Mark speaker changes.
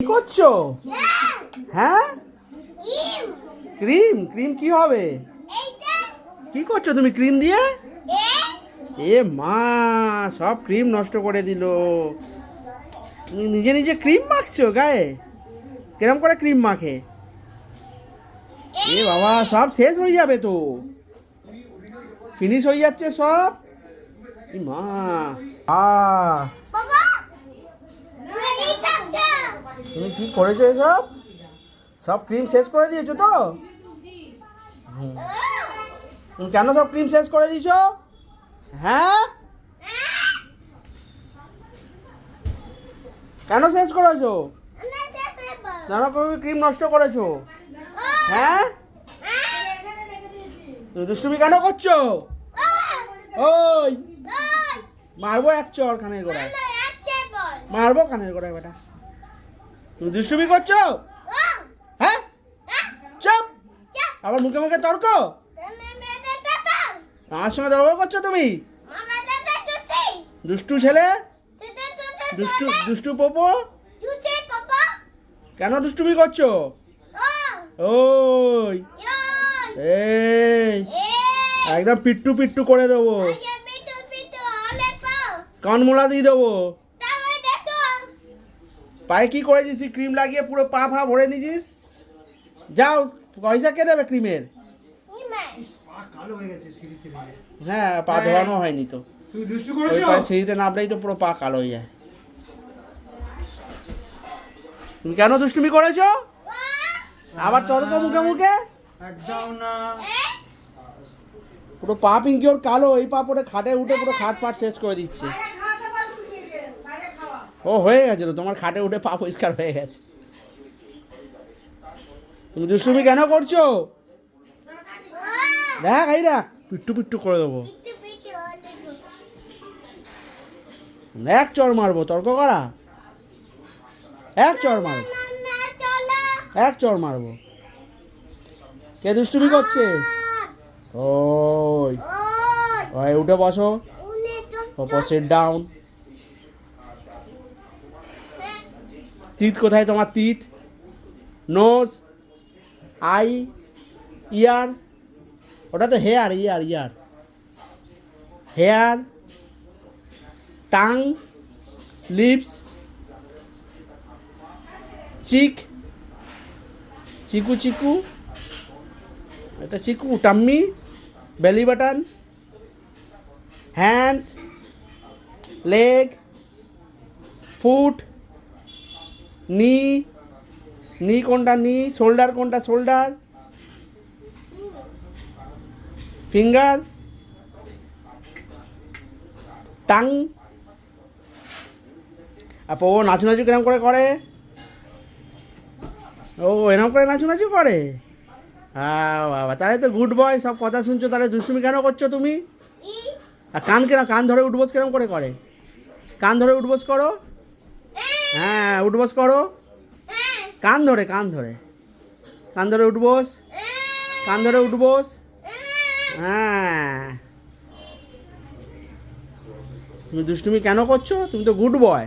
Speaker 1: কি করছ? হ্যাঁ? ক্রিম ক্রিম কি হবে? কি করছ তুমি, ক্রিম দিয়ে? এ মা, সব ক্রিম নষ্ট করে দিল। তুমি নিজে নিজে ক্রিম মাখছো গায়ে? কিরম করে ক্রিম মাখে? এ বাবা, সব শেষ হয়ে যাবে তো। ফিনিশ হয়ে যাচ্ছে সব। মা আ তুমি কি করেছ এসব? সব ক্রিম শেষ করে দিয়েছ তো? তুমি কেন সব ক্রিম শেষ করে দিয়েছ? হ্যাঁ? কেন শেষ করেছ? নানা করে ক্রিম নষ্ট করেছ? হ্যাঁ? দুষ্টুমি কেন করছ? ওই। মারবো এক চর কানের গোড়ায়। মারবো কানের গোড়ায় বেটা। তুমি দুষ্টুমি করছ? হ্যাঁ? চুপ! আবার মুখে মুখে তর্ক? আমার সঙ্গে তর্ক করছ তুমি? দুষ্টু ছেলে? দুষ্টু দুষ্টু পোপো? কেন দুষ্টুমি করছ? ওই। এই। একদম পিট্টু পিট্টু করে দেবো। কান মোলা দিয়ে দেবো। পায়ে কি করেছিস? তুই ক্রিম লাগিয়ে পুরো পা ফা ভরে নিছিস যাও পয়সা কে দেবে ক্রিমের?
Speaker 2: পা হয়ে। নেমে।
Speaker 1: হ্যাঁ পা ধোয়ানো হয়নি তো সিঁড়িতে নামলেই তো পুরো পা কালো হয়ে যায়। তুমি কেন দুষ্টুমি করেছ? আবার তর্ক মুখে মুখে?
Speaker 2: একদম না।
Speaker 1: পুরো পা পিঙ্কি ওর কালো এই পা পরে খাটে উঠে পুরো খাট ফাট শেষ করে দিচ্ছে। ও হয়ে গেছে তো তোমার খাটে উঠে পা পরিষ্কার হয়ে গেছে। তুমি দুষ্টুমি কেন করছ? দেখ এই দেখ। পিট্টু পিট্টু করে দেবো। এক চর মারবো। তর্ক করা? এক চর মারবো। এক চর মারবো। কে দুষ্টুমি করছে? ওই। ওই। উঠে বসো। ওপর সিট ডাউন তিত কোথায় তোমার তিত? নোজ আই ইয়ার ওটা তো hair ear ear hair tongue lips cheek চিকু চিকু এটা চিকু tummy belly button hands leg foot knee knee কোনটা নি শোল্ডার কোনটা শোল্ডার? ফিঙ্গার? টাং? আপো ও নাচু নাচু কিরম করে করে? ও এরকম করে নাচু নাচু করে? হ্যাঁ বাবা তাহলে তো গুড বয় সব কথা শুনছো তাহলে দুষ্টুমি কেন করছ তুমি? আর কান কেন কান ধরে উঠবোস কেরম করে করে? কান ধরে উঠবোস করো। হ্যাঁ উঠবস করো। কান ধরে কান ধরে। কান ধরে উঠবস কান ধরে উঠবস হ্যাঁ। তুমি দুষ্টুমি কেন করছ? তুমি তো গুড বয়।